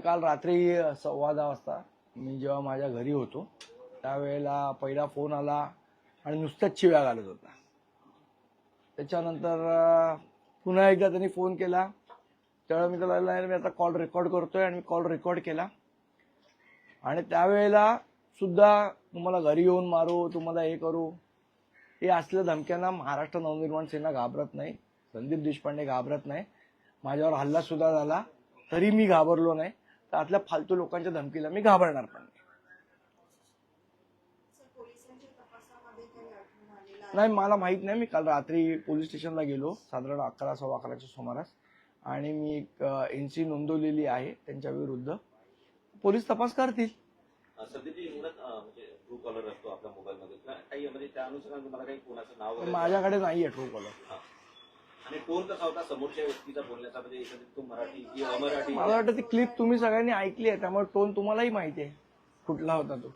काल रात्री सव्वा दहा वाजता मी जेव्हा माझ्या घरी होतो त्यावेळेला पहिला फोन आला आणि नुसत्याच शिव्या घालत होता. त्याच्यानंतर पुन्हा एकदा त्यांनी फोन केला. त्यावेळेला मी त्याला मी आता कॉल रेकॉर्ड करतोय आणि मी कॉल रेकॉर्ड केला. आणि त्यावेळेला सुद्धा तुम्हाला घरी येऊन मारू तुम्हाला हे करू. हे असल्या धमक्यांना महाराष्ट्र नवनिर्माण सेना घाबरत नाही. संदीप देशपांडे घाबरत नाही. माझ्यावर हल्ला सुद्धा झाला. तरी मी घाबरलो नाही. तर आतल्या फालतू लोकांच्या धमकीला मी घाबरणार पण नाही. नाही मला माहीत नाही. मी काल रात्री पोलीस स्टेशनला गेलो साधारण अकरा सव्वा अकराच्या सुमारास. आणि मी एक एन सी नोंदवलेली आहे त्यांच्या विरुद्ध. पोलीस तपास करतील. म्हणजे ट्रू कॉलर असतो आपल्या मोबाईलमध्ये का- काही म्हणजे त्या अनुषंगाने तुम्हाला काही कोणाचं नाव वगैरे माझ्याकडे नाही आहे ट्रू कॉलर. आणि टोन कसा होता समोरच्या व्यक्तीचा बोलण्याचा? म्हणजे एकंदरीत तो मराठी की अमराठी? मला वाटतं ती क्लिप तुम्ही सगळ्यांनी ऐकली आहे त्यामुळे टोन तुम्हालाही माहिती आहे कुठला होता तो.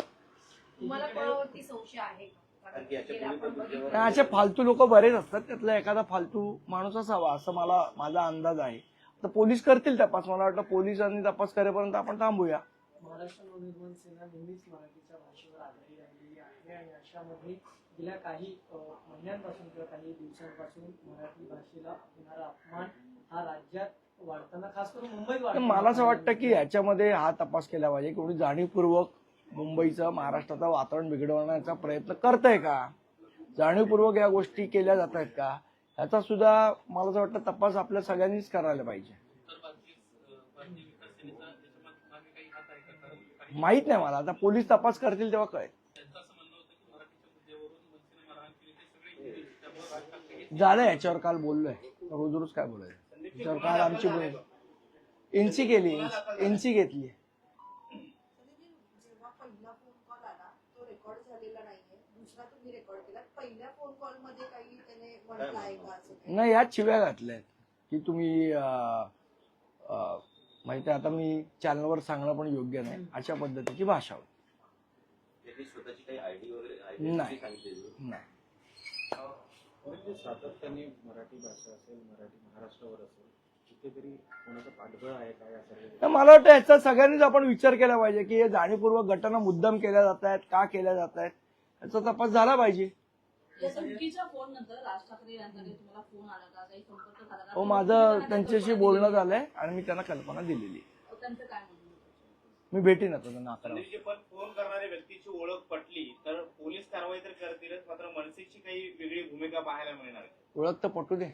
तुम्हाला कोणावरती संशय आहे? का? कारण कारण की याच्या गेल्या पूर्वी आपण पण बघितलं- नाही, असे फालतू लोक बरेच असतात त्यातला एखादा फालतू माणूस असावा असं मला माझा अंदाज आहे. तर पोलीस करतील तपास मला वाटतं पोलिसांनी तपास करेपर्यंत आपण थांबूया. महाराष्ट्र नवनिर्माण सेना नेहमीच मराठीच्या भाषेवर आधारित राहिलेली आहे आणि अशामध्ये गेल्या काही महिन्यांपासून किंवा काही दिवसांपासून मराठी भाषेला होणारा अपमान हा राज्यात वाढताना खास करून मुंबईत मला असं वाटतं की याच्यामध्ये हा तपास केला पाहिजे कोणी जाणीवपूर्वक मुंबईचं महाराष्ट्राचं वातावरण बिघडवण्याचा प्रयत्न करतंय का? जाणीवपूर्वक या गोष्टी केल्या जात आहेत का? याचा सुद्धा मला असं वाटतं तपास आपल्या सगळ्यांनीच करायला पाहिजे. माहीत नाही मला आता पोलीस तपास करतील तेव्हा कळेल. झालं याच्यावर काल बोललोय. रोज रोज काय बोलायचं? याच्यावर काल आमची बोल एनसी केली एनसी घेतली जेव्हा पहिला फोन कॉल आला तो रेकॉर्ड झालेला नाहीये. दुसरा तुम्ही रेकॉर्ड केला. पहिल्या फोन कॉलमध्ये काही त्याने म्हटलं आहे का असं काही? नाही ह्यात शिव्या घातल्या आहेत की तुम्ही आहे, आता मी चॅनलवर सांगणं पण योग्य नाही अशा पद्धतीची भाषा होती. त्याची स्वतःची काही आयडी वगैरे नाही. नाही म्हणजे सातत्याने मराठी भाषा असेल मराठी महाराष्ट्रावर असेल कुठेतरी कोणाचं पाठबळ आहे मला वाटतं याचा सगळ्यांनीच आपण विचार केला पाहिजे की हे जाणीवपूर्वक घटना मुद्दाम केल्या जात आहेत का केल्या जात आहेत याचा तपास झाला पाहिजे. या धमकीच्या फोन नंतर राज ठाकरे यांच्याकडे तुम्हाला फोन आला का काही संपर्क झाला का? हो माझं त्यांच्याशी बोलणं झालंय आणि मी त्यांना कल्पना दिलेली आहे. त्यांचं काय म्हणणं मी भेटीन आता त्यांना अकरा वाजता. संदेशजी पण फोन करणाऱ्या व्यक्तीची ओळख पटली तर पोलीस कारवाई तर करतीलच मात्र मनसेची काही वेगळी भूमिका पाहायला मिळणार आहे. ओळख तर पटू दे.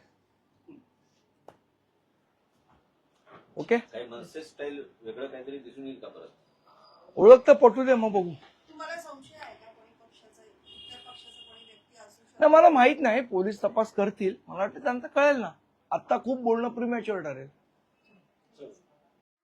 ओके? काही मनसे स्टाईल वेगळं काहीतरी दिसून येईल का परत? ओळख तर पटू दे मग बघू. तुम्हाला संशय आहे का कोणी पक्षाचा इतर पक्षाचा कोणी व्यक्ती असू शकतो? नाही मला माहीत नाही. पोलीस तपास करतील. मला वाटतं त्यांचं कळेल ना. आता खूप बोलणं प्रिमॅच्युअर ठरेल.